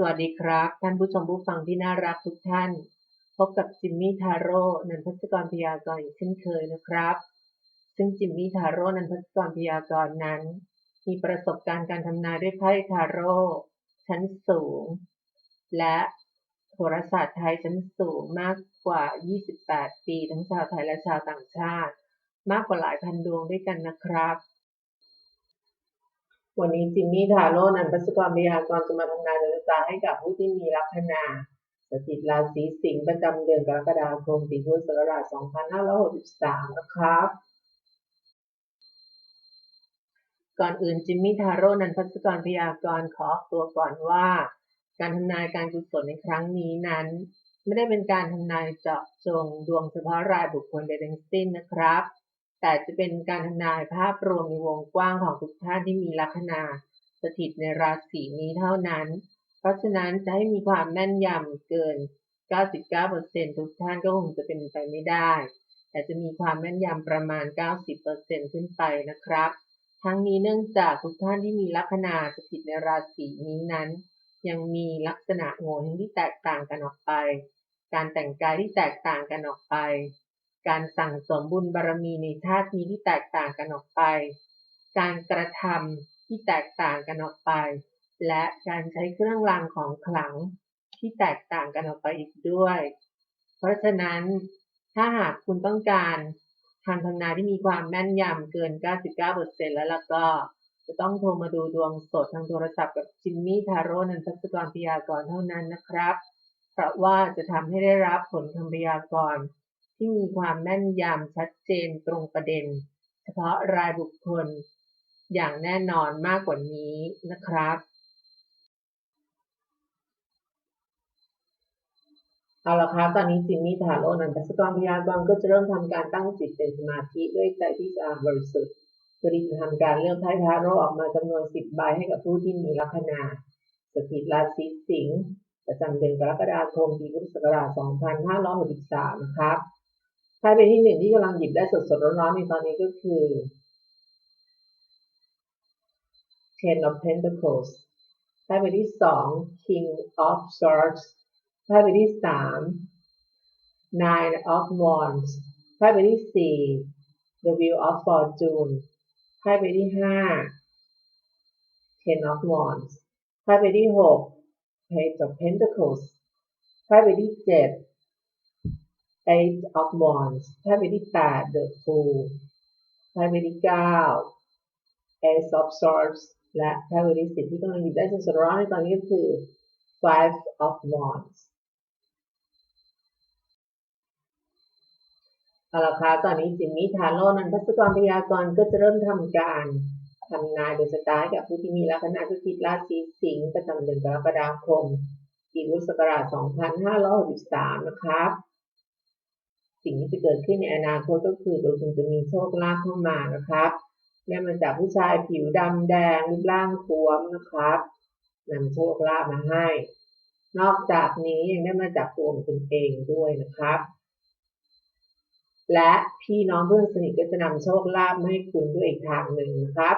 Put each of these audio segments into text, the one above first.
สวัสดีครับ ท่านผู้ชมผู้ฟังที่น่ารักทุกท่าน พบกับจิมมี่ทาโร่นันทศกรพยากรณ์อีกเช่นเคยนะครับ ซึ่งจิมมี่ทาโร่นันทศกรพยากรณ์นั้น มีประสบการณ์การทำนายด้วยไพ่ทาโร่ชั้นสูง และโหราศาสตร์ไทยชั้นสูงมากกว่า 28 ปี ทั้งชาวไทยและชาวต่างชาติ มากกว่าหลายพันดวงด้วยกันนะครับ วันนี้จิมมี่ทาโร่นันพัสกรพยากรณ์จะมาทำนายดวงชะตาให้กับผู้ที่มีลัคนาสถิตราศีสิงห์ประจำเดือนกรกฎาคมปีพุทธศักราช 2563 นะครับ ก่อนอื่นจิมมี่ทาโร่นันพัสกรพยากรณ์ขอตัวก่อนว่า การทำนายการกุศลในครั้งนี้นั้น ไม่ได้เป็นการทำนายเจาะจงดวงเฉพาะรายบุคคลใดทั้งสิ้นนะครับ แต่จะเป็นการทำนายภาพรวมในวงกว้างของทุกท่านที่มีลัคนาสถิตในราศีนี้เท่านั้น เพราะฉะนั้นจะให้มีความแม่นยำเกิน 99%ทุกท่านก็คงจะเป็นไปไม่ได้ แต่จะมีความแม่นยำประมาณ 90%ขึ้นไปนะครับ ทั้งนี้เนื่องจากทุกท่านที่มีลัคนาสถิตในราศีนี้นั้น ยังมีลักษณะโงเฮงที่แตกต่างกันออกไป การแต่งกายที่แตกต่างกันออกไป การสั่งสมบุญบารมีในชาตินี้ที่แตกต่างกันออกไป การกระทำที่แตกต่างกันออกไป และการใช้เครื่องรางของขลังที่แตกต่างกันออกไปอีกด้วย เพราะฉะนั้นถ้าหากคุณต้องการทำทำนายที่มีความแม่นยำเกิน 99%แล้วล่ะก็ จะต้องโทรมาดูดวงสดทางโทรศัพท์กับจิมมี่ทาโร่นันทศกรพยากรเท่านั้นนะครับ เพราะว่าจะทำให้ได้รับผลคำพยากร ที่มีความแม่นยำชัดเจนตรงประเด็น เฉพาะรายบุคคล อย่างแน่นอนมากกว่านี้นะครับ เอาละครับตอนนี้จิมมี่ถาโรนันทศกรพยากรณ์ก็จะเริ่มทำการตั้งจิตเป็นสมาธิด้วยใจที่สะอาดบริสุทธิ์เพื่อที่จะทำการเลือกไพ่ทาโร่ออกมาจำนวน10ใบให้กับผู้ที่มีลัคนาสถิตราศีสิงห์ประจำเดือนกรกฎาคมปีพุทธศักราช 2563 นะครับ ไพ่ใบที่หนึ่งที่กำลังหยิบได้สดๆร้อนๆในตอนนี้ก็คือ Ten of Pentacles ไพ่ใบที่สอง King of Swords ไพ่ใบที่สาม Nine of Wands ไพ่ใบที่สี่ The Wheel of Fortune ไพ่ใบที่ห้า Ten of Wands ไพ่ใบที่หก Page of Pentacles ไพ่ใบที่เจ็ด Eight of Wands ไพ่ใบที่แปด The Fool ไพ่ใบที่เก้า Ace of Swords และไพ่ใบที่สิบที่กำลังหยิบได้สดๆร้อนในตอนนี้ก็คือ Five of Wands เอาละค่ะตอนนี้จิมมี่ทาโร่นั้นพัสกรพยากรณ์ก็จะเริ่มทำการทำนายโดยสไตล์กับผู้ที่มีลัคนาสถิตราศีสิงห์ประจำเดือนกรกฎาคมปีพุทธศักราช 2563 นะครับ สิ่งที่จะเกิดขึ้นในอนาคตก็คือโดยคุณจะมีโชคลาภเข้ามานะครับได้มาจากผู้ชายผิวดำแดงรูปร่างท้วมนะครับนำโชคลาภมาให้ นอกจากนี้ยังได้มาจากตัวของคุณเองด้วยนะครับ และพี่น้องเพื่อนสนิทก็จะนำโชคลาภมาให้คุณด้วยอีกทางหนึ่งนะครับ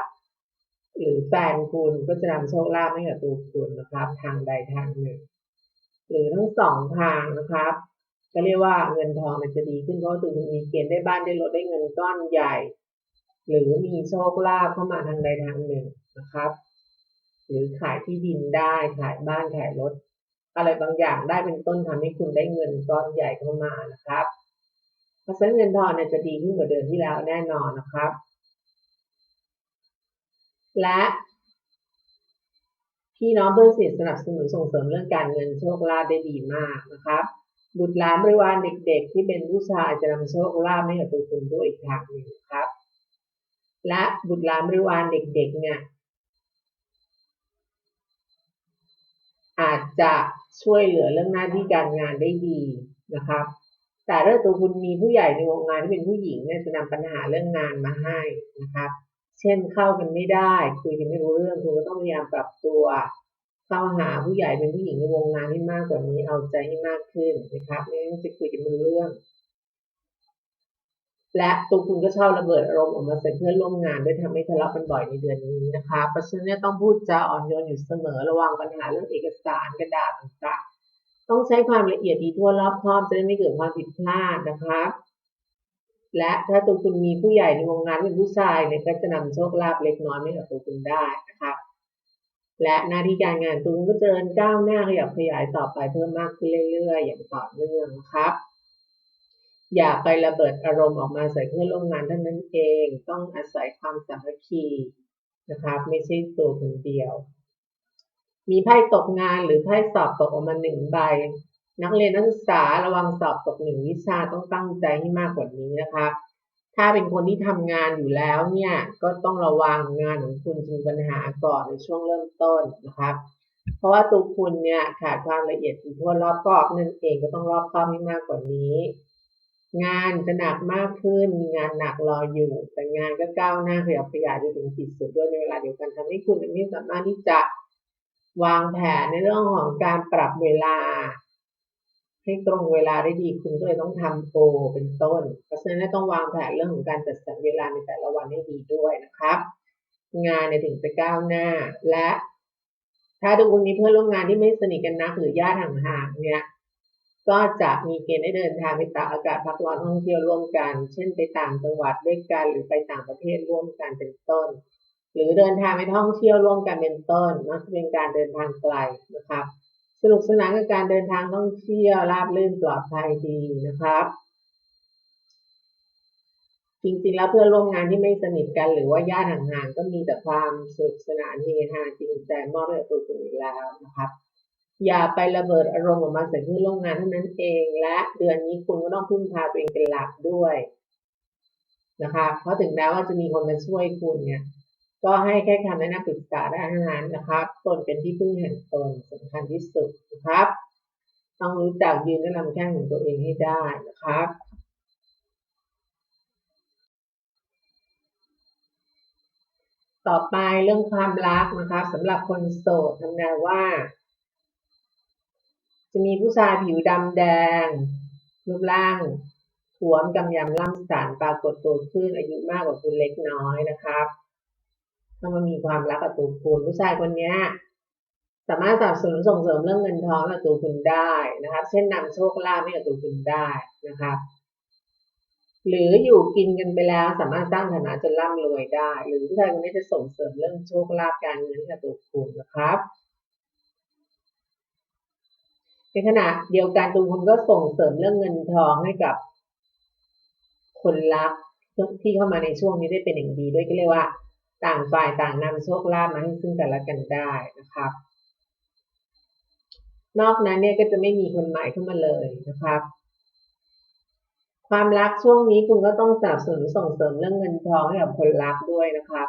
หรือแฟนคุณก็จะนำโชคลาภให้กับตัวคุณนะครับ ทางใดทางหนึ่ง หรือทั้งสองทางนะครับ ก็เรียกว่าเงินทองมันจะดีขึ้นเพราะตัวคุณมีเกณฑ์ได้บ้านได้รถได้เงินก้อนใหญ่ หรือมีโชคลาภเข้ามาทางใดทางหนึ่งนะครับ หรือขายที่ดินได้ขายบ้านขายรถ อะไรบางอย่างได้เป็นต้นทำให้คุณได้เงินก้อนใหญ่เข้ามานะครับเพราะฉะนั้นเงินทองเนี่ยจะดีขึ้นกว่าเดิมที่แล้วแน่นอนนะครับ และพี่น้องเพื่อนสนิทสนับสนุนส่งเสริมเรื่องการเงินโชคลาภได้ดีมากนะครับ บุตรหลานบริวารเด็กๆ ที่เป็นผู้ชายจะนำโชคลาภให้กับตัวคุณด้วยอีกทางหนึ่งครับ และบุตรหลานบริวารเด็ก ๆ เนี่ย อาจจะช่วยเหลือเรื่องหน้าที่การงานได้ดีนะครับ แต่ถ้าตัวคุณมีผู้ใหญ่ในวงงานที่เป็นผู้หญิงเนี่ยจะนำปัญหาเรื่องงานมาให้นะครับ เช่นเข้ากันไม่ได้ คุยกันไม่รู้เรื่องคุณก็ต้องพยายามปรับตัว เข้าหาผู้ใหญ่เป็นผู้หญิงในวงงานให้มากกว่านี้เอาใจให้มากขึ้นนะครับไม่งั้นจะคุยกันไม่รู้เรื่อง และตัวคุณก็ชอบระเบิดอารมณ์ออกมาใส่เพื่อนร่วมงานด้วยทำให้ทะเลาะกันบ่อยในเดือนนี้นะคะเพราะฉะนั้นต้องพูดจาอ่อนโยนอยู่เสมอระวังปัญหาเรื่องเอกสารกระดาษต่างๆต้องใช้ความละเอียดดีทั่วรอบคอบจะได้ไม่เกิดความผิดพลาดนะคะและถ้าตัวคุณมีผู้ใหญ่ในวงงานเป็นผู้ชายเนี่ยก็จะนำโชคลาภเล็กน้อยให้กับตัวคุณได้นะคะ และหน้าที่การงานตัวคุณก็เจริญก้าวหน้าขยับขยายต่อไปเพิ่มมากขึ้นเรื่อยๆ อย่างต่อเนื่องนะครับ อย่าไประเบิดอารมณ์ออกมาใส่เพื่อนร่วมงานเท่านั้นเอง ต้องอาศัยความสามัคคีนะครับ ไม่ใช่ตัวคนเดียว มีไพ่ตกงานหรือไพ่สอบตกออกมาหนึ่งใบ นักเรียนนักศึกษาระวังสอบตกหนึ่งวิชาต้องตั้งใจให้มากกว่านี้นะครับ ถ้าเป็นคนที่ทำงานอยู่แล้วเนี่ยก็ต้องระวังงานของคุณจะมีปัญหาก่อนในช่วงเริ่มต้นนะครับ เพราะว่าตัวคุณเนี่ยขาดความละเอียดถี่ถ้วนรอบคอบนั่นเองก็ต้องรอบคอบให้มากกว่านี้ งานจะหนักมากขึ้นมีงานหนักรออยู่ แต่งานก็ก้าวหน้าขยับขยายไปถึงขีดสุดด้วยในเวลาเดียวกันทำให้คุณไม่สามารถที่จะวางแผนในเรื่องของการปรับเวลา ให้ตรงเวลาได้ดีคุณก็เลยต้องทำโปรเป็นต้น เพราะฉะนั้นต้องวางแผนเรื่องของการจัดสรรเวลาในแต่ละวันให้ดีด้วยนะครับ งานเนี่ยถึงจะก้าวหน้า และ ถ้าทุกคนมีเพื่อนร่วมงานที่ไม่สนิทกันนักหรือญาติห่างๆเนี่ยก็จะมีเกณฑ์ได้เดินทางไปตากอากาศพักร้อนท่องเที่ยวร่วมกัน เช่นไปต่างจังหวัดด้วยกันหรือไปต่างประเทศร่วมกันเป็นต้น หรือเดินทางไปท่องเที่ยวร่วมกันเป็นต้นมักจะเป็นการเดินทางไกลนะครับ สนุกสนานกับการเดินทางท่องเที่ยวราบรื่นปลอดภัยดีนะครับ จริงๆแล้วเพื่อนร่วมงานที่ไม่สนิทกันหรือว่าญาติห่างๆก็มีแต่ความสนุกสนานเฮฮาจริงใจมอบให้กับตัวคุณอยู่แล้วนะครับอย่าไประเบิดอารมณ์ออกมาใส่เพื่อนร่วมงานเท่านั้นเอง และเดือนนี้คุณก็ต้องพึ่งพาตัวเองเป็นหลักด้วยนะคะเพราะถึงแม้ว่าจะมีคนมาช่วยคุณเนี่ย ก็ให้แค่คำแนะนำปรึกษาได้านั้นนะครับ ตนเป็นที่พึ่งแห่งตนสำคัญที่สุดนะครับ ต้องรู้จักยืนและลำแข้งของตัวเองให้ได้นะครับต่อไปเรื่องความรักนะครับสำหรับคนโสดทำนายว่า จะมีผู้ชายผิวดำแดง รูปร่างถวมกำยำล่ำสันปรากฏตัวขึ้นอายุมากกว่าคุณเล็กน้อยนะครับ ถ้ามันมีความรักกับตัวคุณผู้ชายคนนี้สามารถสนับสนุนส่งเสริมเรื่องเงินทองกับตัวคุณได้นะครับเช่นนำโชคลาภให้กับตัวคุณได้นะครับหรืออยู่กินกันไปแล้วสามารถสร้างฐานะจนร่ำรวยได้ หรือผู้ชายคนนี้จะส่งเสริมเรื่องโชคลาภการเงินให้กับตัวคุณนะครับในขณะเดียวกันตัวคุณก็ส่งเสริมเรื่องเงินทองให้กับคนรักที่เข้ามาในช่วงนี้ได้เป็นอย่างดีด้วยก็เรียกว่า ต่างฝ่ายต่างนำโชคลาภมาให้ซึ่งกันและกันได้นะครับ นอกนั้นเนี่ยก็จะไม่มีคนใหม่เข้ามาเลยนะครับ ความรักช่วงนี้คุณก็ต้องสนับสนุนส่งเสริมเรื่องเงินทองให้กับคนรักด้วยนะครับ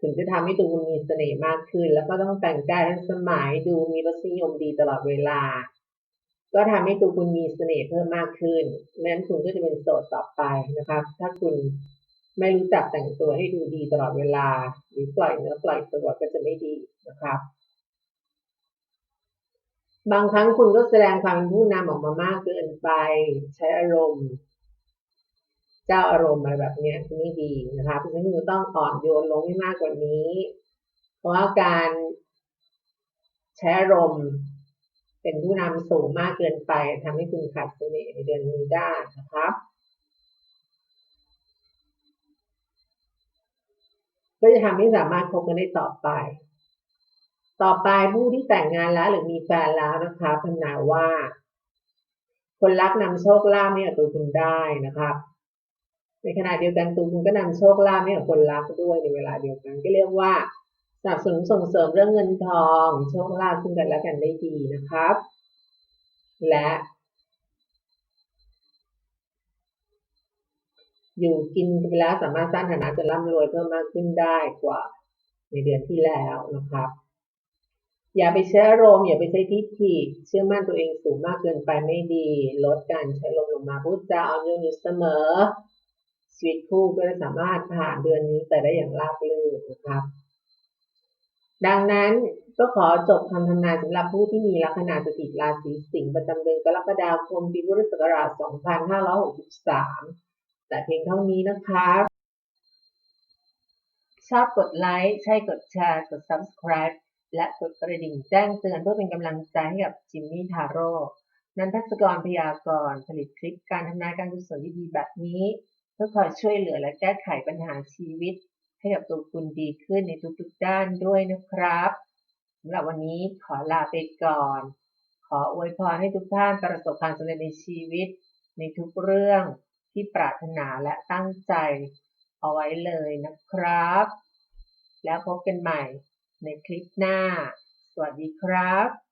ถึงจะทำให้ตัวคุณมีเสน่ห์มากขึ้น แล้วก็ต้องแต่งกายทันสมัยดูมีรสนิยมดีตลอดเวลา ก็ทำให้ตัวคุณมีเสน่ห์เพิ่มมากขึ้นนั้นคุณก็จะเป็นโสดต่อไปนะครับ ถ้าคุณ ไม่รู้จักแต่งตัวให้ดูดีตลอดเวลา หรือปล่อยเนื้อปล่อยตัวก็จะไม่ดีนะครับ บางครั้งคุณก็แสดงความเป็นผู้นำออกมามากเกินไป ใช้อารมณ์ เจ้าอารมณ์อะไรแบบนี้ไม่ดีนะคะเพราะฉะนั้นคุณต้องอ่อนโยนลงให้มากกว่านี้ เพราะว่าการใช้อารมณ์เป็นผู้นำสูงมากเกินไปทำให้คุณขาดเสน่ห์ในเดือนนี้ได้นะครับ ก็จะทำให้สามารถคบกันได้ต่อไป ต่อไปผู้ที่แต่งงานแล้วหรือมีแฟนแล้วนะคะพันนาว่า คนรักนำโชคลาภให้กับตัวคุณได้นะครับ ในขณะเดียวกันตัวคุณก็นำโชคลาภให้กับคนรักด้วยในเวลาเดียวกันก็เรียกว่าสนับสนุนส่งเสริมเรื่องเงินทอง โชคลาภซึ่งกันและกันได้ดีนะครับ และ อยู่กินไปแล้วสามารถสร้างฐานะจนร่ำรวยเพิ่มมากขึ้นได้กว่าในเดือนที่แล้วนะครับ อย่าไปใช้อารมณ์อย่าไปใช้ทิฏฐิเชื่อมั่นตัวเองสูงมากเกินไปไม่ดี ลดการใช้ลมลงมาพูดจาอ่อนโยนอยู่เสมอชีวิตคู่ก็จะสามารถผ่านเดือนนี้ไปได้อย่างราบรื่นนะครับ ดังนั้นก็ขอจบคำทำนายสำหรับผู้ที่มีลัคนาสถิตราศีสิงห์ประจำเดือนกรกฎาคมปีพุทธศักราช 2563 แต่เพียงเท่านี้นะคะ ชอบกดไลค์ ใช่กดแชร์ กด subscribe และกดกระดิ่งแจ้งเตือนเพื่อเป็นกำลังใจให้กับจิมมี่ทาโร่นันทัศกรพยากรณ์ผลิตคลิปการทำนายการกุศลดีๆแบบนี้ เพื่อคอยช่วยเหลือและแก้ไขปัญหาชีวิต ให้กับตัวคุณดีขึ้นในทุกๆด้านด้วยนะครับสำหรับวันนี้ขอลาไปก่อน ขออวยพรให้ทุกท่านประสบความสำเร็จในชีวิต ในทุกเรื่อง ที่ปรารถนาและตั้งใจเอาไว้เลยนะครับ แล้วพบกันใหม่ในคลิปหน้า สวัสดีครับ